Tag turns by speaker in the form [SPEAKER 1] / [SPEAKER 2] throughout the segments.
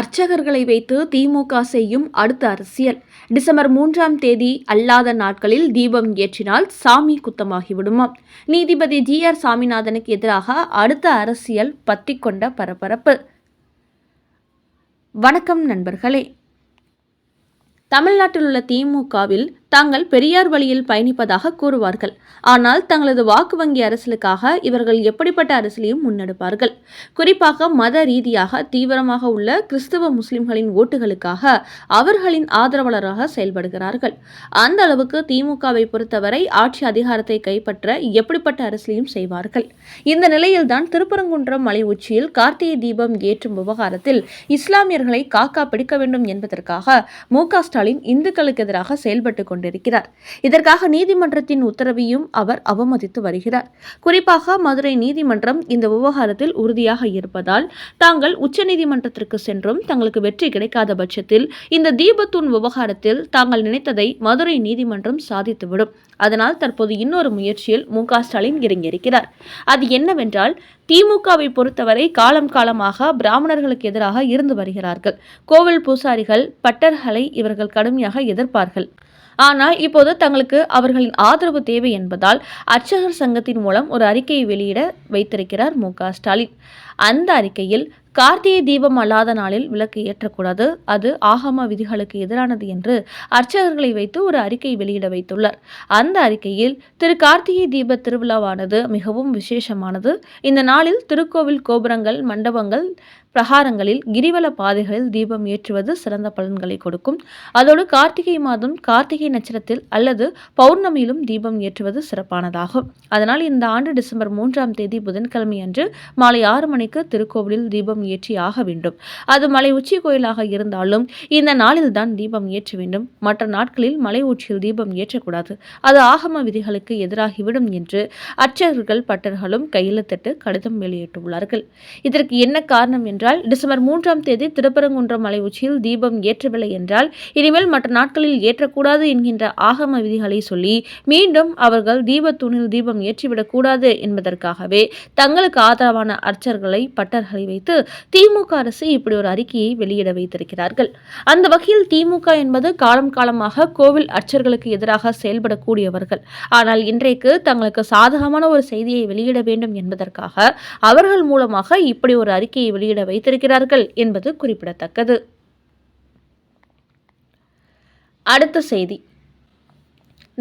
[SPEAKER 1] அர்ச்சகர்களை வைத்து திமுக செய்யும் அடுத்த அரசியல் டிசம்பர் மூன்றாம் தேதி அல்லாத நாட்களில் தீபம் ஏற்றினால் சாமி குத்தமாகிவிடுமா நீதிபதி ஜி ஆர் சாமிநாதனுக்கு எதிராக அடுத்த அரசியல் பத்திக்கொண்ட பரபரப்பு வணக்கம் நண்பர்களே தமிழ்நாட்டில் உள்ள திமுகவில் தாங்கள் பெரியார் வழியில் பயணிப்பதாக கூறுவார்கள் ஆனால் தங்களது வாக்கு வங்கி அரசியலுக்காக இவர்கள் எப்படிப்பட்ட அரசியலையும் முன்னெடுப்பார்கள் குறிப்பாக மத ரீதியாக தீவிரமாக உள்ள கிறிஸ்தவ முஸ்லிம்களின் ஓட்டுகளுக்காக அவர்களின் ஆதரவாளராக செயல்படுகிறார்கள் அந்த அளவுக்கு திமுகவை பொறுத்தவரை ஆட்சி அதிகாரத்தை கைப்பற்ற எப்படிப்பட்ட அரசியலையும் செய்வார்கள் இந்த நிலையில்தான் திருப்பரங்குன்றம் மலை உச்சியில் கார்த்திகை தீபம் ஏற்றும் விவகாரத்தில் இஸ்லாமியர்களை காக்கா பிடிக்க வேண்டும் என்பதற்காக மு ஸ்டாலின் இந்துக்களுக்கு எதிராக செயல்பட்டு கொண்டு கொண்டிருக்கிறார் இதற்காக நீதிமன்றத்தின் உத்தரவையும் அவர் அவமதித்து வருகிறார் குறிப்பாக மதுரை நீதிமன்றம் இந்த விவகாரத்தில் உறுதியாக இருப்பதால் தாங்கள் உச்சநீதிமன்றத்திற்கு சென்றும் தங்களுக்கு வெற்றி கிடைக்காத பட்சத்தில் இந்த தீபத்தூண் விவகாரத்தில் தாங்கள் நினைத்ததை மதுரை நீதிமன்றம் சாதித்துவிடும் அதனால் தற்போது இன்னொரு முயற்சியில் மு ஸ்டாலின் இறங்கியிருக்கிறார் அது என்னவென்றால் திமுகவை பொறுத்தவரை காலம் காலமாக பிராமணர்களுக்கு எதிராக இருந்து வருகிறார்கள் கோவில் பூசாரிகள் பட்டர்களை இவர்கள் கடுமையாக எதிர்ப்பார்கள் ஆனால் இப்போது தங்களுக்கு அவர்களின் ஆதரவு தேவை என்பதால் அர்ச்சகர் சங்கத்தின் மூலம் ஒரு அறிக்கையை வெளியிட வைத்திருக்கிறார் மு ஸ்டாலின் அந்த அறிக்கையில் கார்த்திகை தீபம் அல்லாத நாளில் விளக்கு ஏற்றக்கூடாது அது ஆகம விதிகளுக்கு எதிரானது என்று அர்ச்சகர்களை வைத்து ஒரு அறிக்கை வெளியிட வைத்துள்ளார் அந்த அறிக்கையில் திரு கார்த்திகை தீப திருவிழாவானது மிகவும் விசேஷமானது இந்த நாளில் திருக்கோவில் கோபுரங்கள் மண்டபங்கள் பிரகாரங்களில் கிரிவல பாதைகளில் தீபம் ஏற்றுவது சிறந்த பலன்களை கொடுக்கும் அதோடு கார்த்திகை மாதம் கார்த்திகை நட்சத்திரத்தில் அல்லது பௌர்ணமியிலும் தீபம் ஏற்றுவது சிறப்பானதாகும் அதனால் இந்த ஆண்டு டிசம்பர் மூன்றாம் தேதி புதன்கிழமை அன்று மாலை ஆறு மணி மணிக்கு திருக்கோவிலில் தீபம் ஏற்றி ஆக வேண்டும் அது மலை உச்சி கோயிலாக இருந்தாலும் இந்த நாளில் தான் தீபம் ஏற்ற வேண்டும் மற்ற நாட்களில் மலை உச்சியில் தீபம் ஏற்றக்கூடாது அது ஆகம விதிகளுக்கு எதிராகிவிடும் என்று அர்ச்சகர்கள் பட்டர்களும் கையெழுத்திட்டு கடிதம் வெளியிட்டுள்ளார்கள் இதற்கு என்ன காரணம் என்றால் டிசம்பர் மூன்றாம் தேதி திருப்பரங்குன்றம் மலை உச்சியில் தீபம் ஏற்றவில்லை என்றால் இனிமேல் மற்ற நாட்களில் ஏற்றக்கூடாது என்கின்ற ஆகம விதிகளை சொல்லி மீண்டும் அவர்கள் தீபத்தூணில் தீபம் ஏற்றிவிடக்கூடாது என்பதற்காகவே தங்களுக்கு ஆதரவான அர்ச்சர்கள் அமைச்சர்களை பட்டர்களை வைத்து திமுக அரசு இப்படி ஒரு அறிக்கையை வெளியிட வைத்திருக்கிறார்கள் அந்த வகையில் திமுக என்பது காலம் காலமாக கோவில் அர்ச்சர்களுக்கு எதிராக செயல்படக்கூடியவர்கள் ஆனால் இன்றைக்கு தங்களுக்கு சாதகமான ஒரு செய்தியை வெளியிட வேண்டும் என்பதற்காக அவர்கள் மூலமாக இப்படி ஒரு அறிக்கையை வெளியிட வைத்திருக்கிறார்கள் என்பது குறிப்பிடத்தக்கது அடுத்த செய்தி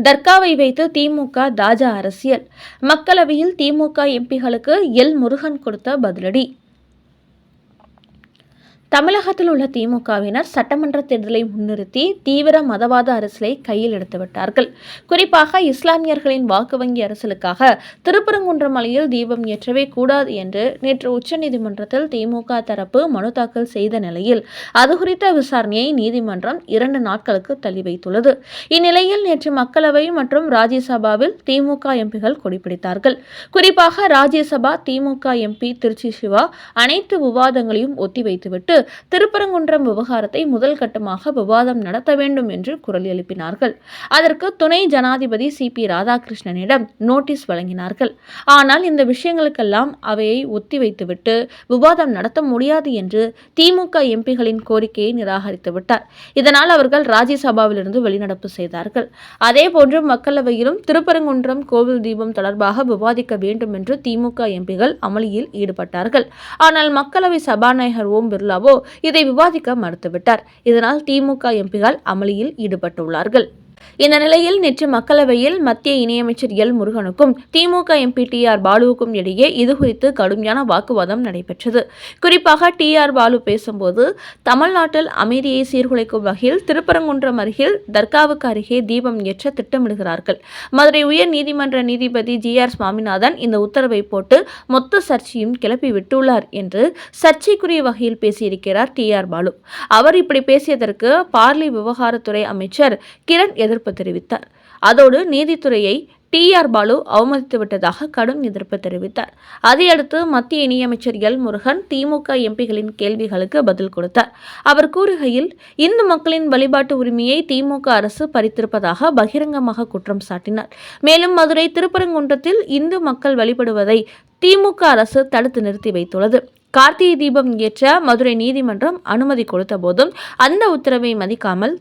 [SPEAKER 1] தர்காவை வைத்து திமுக தாஜா அரசியல் மக்களவையில் திமுக எம்பிகளுக்கு எல் முருகன் கொடுத்த பதிலடி தமிழகத்தில் உள்ள திமுகவினர் சட்டமன்ற தேர்தலை முன்னிறுத்தி தீவிர மதவாத அரசியலை கையில் எடுத்து விட்டார்கள் குறிப்பாக இஸ்லாமியர்களின் வாக்கு வங்கி அரசலுக்காக திருப்பரங்குன்றமலையில் தீபம் ஏற்றவே கூடாது என்று நேற்று உச்சநீதிமன்றத்தில் திமுக தரப்பு மனு தாக்கல் செய்த நிலையில் அது குறித்த விசாரணையை நீதிமன்றம் இரண்டு நாட்களுக்கு தள்ளி வைத்துள்ளது இந்நிலையில் நேற்று மக்களவை மற்றும் ராஜ்யசபாவில் திமுக எம்பிகள் கொடிபிடித்தார்கள் குறிப்பாக ராஜ்யசபா திமுக எம்பி திருச்சி சிவா அனைத்து விவாதங்களையும் ஒத்திவைத்துவிட்டு திருப்பரங்குன்றம் விவகாரத்தை முதல் கட்டமாக விவாதம் நடத்த வேண்டும் என்று குரல் எழுப்பினார்கள் அதற்கு துணை ஜனாதிபதி சி பி ராதாகிருஷ்ணனிடம் நோட்டீஸ் வழங்கினார்கள் ஆனால் இந்த விஷயங்களுக்கெல்லாம் அவையை ஒத்திவைத்துவிட்டு விவாதம் நடத்த முடியாது என்று திமுக எம்பிகளின் கோரிக்கையை நிராகரித்து விட்டார் இதனால் அவர்கள் ராஜ்யசபாவிலிருந்து வெளிநடப்பு செய்தார்கள் அதேபோன்று மக்களவையிலும் திருப்பரங்குன்றம் கோவில் தீபம் தொடர்பாக விவாதிக்க வேண்டும் என்று திமுக எம்பிகள் அமளியில் ஈடுபட்டார்கள் ஆனால் மக்களவை சபாநாயகர் ஓம் பிர்லாவும் ராவோ இதை விவாதிக்க மறுத்துவிட்டார் இதனால் திமுக எம்பிகள் அமளியில் ஈடுபட்டுள்ளார்கள் இந்த நிலையில் நேற்று மக்களவையில் மத்திய இணையமைச்சர் எல் முருகனுக்கும் திமுக எம்பி டி ஆர் பாலுவுக்கும் இடையே இது குறித்து கடுமையான வாக்குவாதம் நடைபெற்றது குறிப்பாக டி ஆர் பாலு பேசும்போது தமிழ்நாட்டில் அமைதியை சீர்குலைக்கும் வகையில் திருப்பரங்குன்றம் அருகில் தர்காவுக்கு அருகே தீபம் ஏற்ற திட்டமிடுகிறார்கள் மதுரை உயர் நீதிமன்ற நீதிபதி ஜி ஆர் சுவாமிநாதன் இந்த உத்தரவை போட்டு மொத்த சர்ச்சையும் கிளப்பி விட்டுள்ளார் என்று சர்ச்சைக்குரிய வகையில் பேசியிருக்கிறார் டி ஆர் பாலு அவர் இப்படி பேசியதற்கு பார்லி விவகாரத்துறை அமைச்சர் கிரண் எதிர் எதிர்ப்பு தெரிவித்தார் அதோடு நீதித்துறையை டி ஆர் பாலு அவமதித்துவிட்டதாக கடும் எதிர்ப்பு தெரிவித்தார் அதையடுத்து மத்திய இணையமைச்சர் எல் முருகன் திமுக எம்பிகளின் கேள்விகளுக்கு பதில் கொடுத்தார் அவர் கூறுகையில் இந்து மக்களின் வழிபாட்டு உரிமையை திமுக அரசு பறித்திருப்பதாக பகிரங்கமாக குற்றம் சாட்டினார் மேலும் மதுரை திருப்பரங்குன்றத்தில் இந்து மக்கள் வழிபடுவதை திமுக அரசு தடுத்து நிறுத்தி வைத்துள்ளது கார்த்திகை தீபம் ஏற்ற மதுரை நீதிமன்றம் அனுமதி கொடுத்த போதும் அந்த உத்தரவை மதிக்காமல்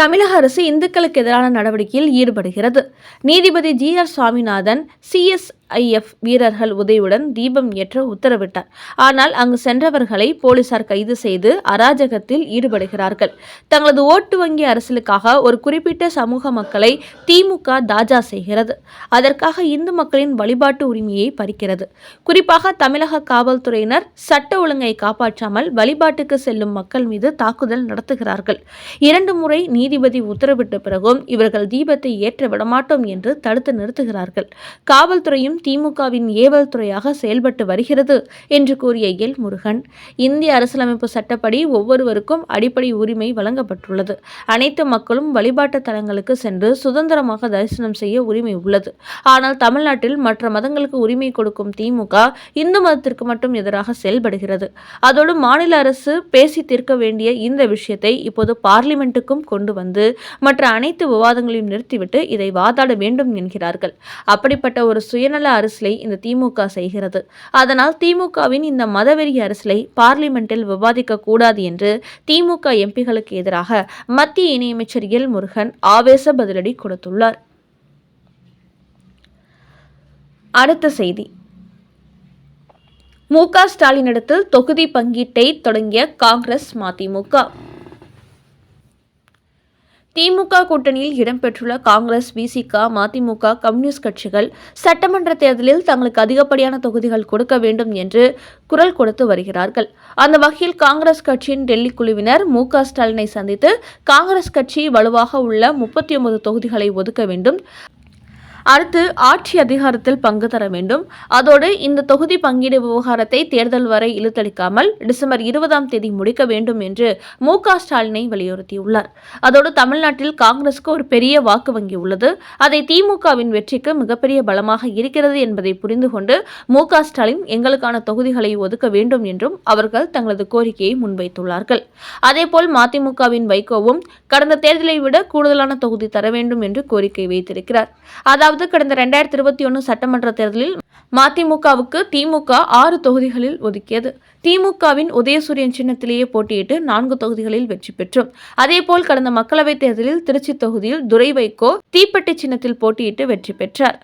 [SPEAKER 1] தமிழக அரசு இந்துக்களுக்கு எதிரான நடவடிக்கையில் ஈடுபடுகிறது நீதிபதி G R Swaminathan CISF வீரர்கள் உதவியுடன் தீபம் ஏற்ற உத்தரவிட்டார் ஆனால் அங்கு சென்றவர்களை போலீசார் கைது செய்து அராஜகத்தில் ஈடுபடுகிறார்கள் தங்களது ஓட்டு வங்கி அரசியலுக்காக ஒரு குறிப்பிட்ட சமூக மக்களை திமுக தாஜா செய்கிறது அதற்காக இந்து மக்களின் வழிபாட்டு உரிமையை பறிக்கிறது குறிப்பாக தமிழக காவல்துறையினர் சட்ட ஒழுங்கை காப்பாற்றாமல் வழிபாட்டுக்கு செல்லும் மக்கள் மீது தாக்குதல் நடத்துகிறார்கள் இரண்டு முறை நீதிபதி உத்தரவிட்ட பிறகும் இவர்கள் தீபத்தை ஏற்ற விடமாட்டோம் என்று தடுத்து நிறுத்துகிறார்கள் காவல்துறையும் திமுகவின் ஏவல் துறையாக செயல்பட்டு வருகிறது என்று கூறிய எல் முருகன் இந்திய அரசியலமைப்பு சட்டப்படி ஒவ்வொருவருக்கும் அடிப்படை உரிமை வழங்கப்பட்டுள்ளது அனைத்து மக்களும் வழிபாட்டு தலங்களுக்கு சென்று சுதந்திரமாக தரிசனம் செய்ய உரிமை உள்ளது ஆனால் தமிழ்நாட்டில் மற்ற மதங்களுக்கு உரிமை கொடுக்கும் திமுக இந்து மதத்திற்கு மட்டும் எதிராக செயல்படுகிறது அதோடு மாநில அரசு பேசி தீர்க்க வேண்டிய இந்த விஷயத்தை இப்போது பார்லிமெண்ட்டுக்கும் கொண்டு வந்து மற்ற அனைத்து விவாதங்களையும் நிறுத்திவிட்டு இதை வாதாட வேண்டும் என்கிறார்கள் அப்படிப்பட்ட ஒரு சுயநல அரசியலை இந்த திமுக செய்கிறது அதனால் திமுகவின் இந்த மதவெறி அரசியலை பார்லிமெண்டில் விவாதிக்க கூடாது என்று திமுக எம்பிகளுக்கு எதிராக மத்திய இணையமைச்சர் எல் முருகன் ஆவேச பதிலடி கொடுத்துள்ளார் அடுத்த செய்தி மு க ஸ்டாலின் இடத்தில் தொகுதி பங்கீட்டை தொடங்கிய காங்கிரஸ் மதிமுக திமுக கூட்டணியில் இடம்பெற்றுள்ள காங்கிரஸ் விசிக மதிமுக கம்யூனிஸ்ட் கட்சிகள் சட்டமன்ற தேர்தலில் தங்களுக்கு அதிகப்படியான தொகுதிகள் கொடுக்க வேண்டும் என்று குரல் கொடுத்து வருகிறார்கள் அந்த வகையில் காங்கிரஸ் கட்சியின் டெல்லி குழுவினர் மு ஸ்டாலினை சந்தித்து காங்கிரஸ் கட்சி வலுவாக உள்ள முப்பத்தி ஒன்பது தொகுதிகளை ஒதுக்க வேண்டும் அடுத்து ஆட்சி அதிகாரத்தில் பங்கு தர வேண்டும் அதோடு இந்த தொகுதி பங்கீடு விவகாரத்தை தேர்தல் வரை இழுத்தளிக்காமல் டிசம்பர் இருபதாம் தேதி முடிக்க வேண்டும் என்று மு க ஸ்டாலினை வலியுறுத்தியுள்ளார் அதோடு தமிழ்நாட்டில் காங்கிரஸுக்கு ஒரு பெரிய வாக்கு வங்கி உள்ளது அதை திமுகவின் வெற்றிக்கு மிகப்பெரிய பலமாக இருக்கிறது என்பதை புரிந்து கொண்டு மு க ஸ்டாலின் எங்களுக்கான தொகுதிகளை ஒதுக்க வேண்டும் என்றும் அவர்கள் தங்களது கோரிக்கையை முன்வைத்துள்ளார்கள் அதேபோல் மதிமுகவின் வைகோவும் கடந்த தேர்தலை விட கூடுதலான தொகுதி தர வேண்டும் என்று கோரிக்கை வைத்திருக்கிறார் அதாவது அதாவது கடந்த ரெண்டாயிரத்தி இருபத்தி ஒன்று சட்டமன்ற தேர்தலில் மதிமுகவுக்கு திமுக ஆறு தொகுதிகளில் ஒதுக்கியது திமுகவின் உதயசூரியன் சின்னத்திலேயே போட்டியிட்டு நான்கு தொகுதிகளில் வெற்றி பெற்றோம் அதேபோல் கடந்த மக்களவைத் தேர்தலில் திருச்சி தொகுதியில் துரை வைகோ தீப்பெட்டி சின்னத்தில் போட்டியிட்டு வெற்றி பெற்றார்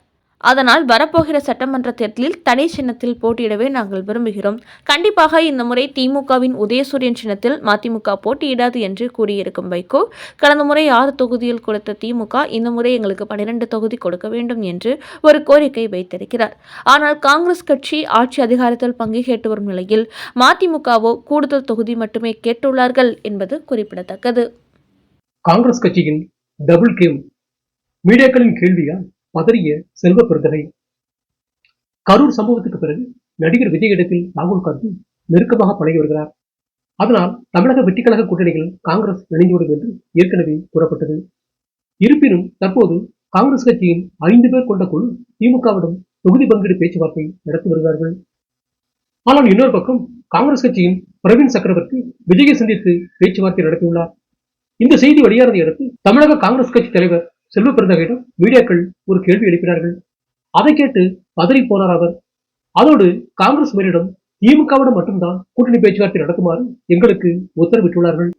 [SPEAKER 1] அதனால் வரப்போகிற சட்டமன்ற தேர்தலில் தனி சின்னத்தில் போட்டியிடவே நாங்கள் விரும்புகிறோம் கண்டிப்பாக இந்த முறை திமுகவின் உதயசூரியன் சின்னத்தில் மதிமுக போட்டியிடாது என்று கூறியிருக்கும் வைகோ கடந்த முறை ஆறு தொகுதியில் கொடுத்த திமுக இந்த முறை எங்களுக்கு பனிரெண்டு தொகுதி கொடுக்க வேண்டும் என்று ஒரு கோரிக்கை வைத்திருக்கிறார் ஆனால் காங்கிரஸ் கட்சி ஆட்சி அதிகாரத்தில் பங்கு கேட்டு வரும் நிலையில் மதிமுகவோ கூடுதல் தொகுதி மட்டுமே கேட்டுள்ளார்கள் என்பது குறிப்பிடத்தக்கது
[SPEAKER 2] காங்கிரஸ் கட்சியின் டபுள் கேம் மீடியாக்களின் கேள்வியா பதறிய செல்வ பெருந்தகை கரூர் சம்பவத்துக்கு பிறகு நடிகர் விஜய் இடத்தில் ராகுல் காந்தி நெருக்கமாக பழகி வருகிறார் அதனால் தமிழக வெட்டிக்கழக கூட்டணிகள் காங்கிரஸ் இணைந்துவிடும் என்று ஏற்கனவே கூறப்பட்டது இருப்பினும் தற்போது காங்கிரஸ் கட்சியின் ஐந்து பேர் கொண்ட குழு திமுகவிடம் தொகுதி பங்கீடு பேச்சுவார்த்தை நடத்தி வருகிறார்கள் ஆனால் இன்னொரு பக்கம் காங்கிரஸ் கட்சியின் பிரவீன் சக்கரவர்த்தி விஜயை சந்தித்து பேச்சுவார்த்தை நடத்தியுள்ளார் இந்த செய்தி வெளியானதை அடுத்து தமிழக காங்கிரஸ் கட்சி தலைவர் செல்வ பிறந்தகையிடம் மீடியாக்கள் ஒரு கேள்வி எழுப்பினார்கள் அதை கேட்டு பதறி போனார் அவர் அதோடு காங்கிரஸ் மேலிடம் திமுகவிடம் மட்டும்தான் கூட்டணி பேச்சுவார்த்தை நடக்குமாறு எங்களுக்கு உத்தரவிட்டுள்ளார்கள்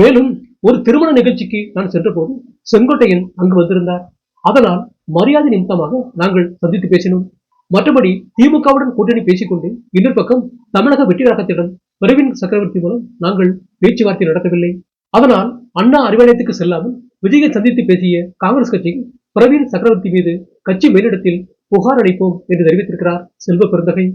[SPEAKER 2] மேலும் ஒரு திருமண நிகழ்ச்சிக்கு நான் சென்றபோது செங்கோட்டையன் அங்கு வந்திருந்தார் அதனால் மரியாதை நிமித்தமாக நாங்கள் சந்தித்து பேசினோம் மற்றபடி திமுகவுடன் கூட்டணி பேசிக்கொண்டு இன்னொரு பக்கம் தமிழக வெற்றி கழகத்திடம் பிரவீன் சக்கரவர்த்தி மூலம் நாங்கள் பேச்சுவார்த்தை நடத்தவில்லை அதனால் அண்ணா அறிவாலயத்துக்கு செல்லாமல் விஜயை சந்தித்து பேசிய காங்கிரஸ் கட்சி பிரவீன் சக்கரவர்த்தி மீது கட்சி மேலிடத்தில் புகார் அளிப்போம் என்று தெரிவித்திருக்கிறார் செல்வ பெருந்தகை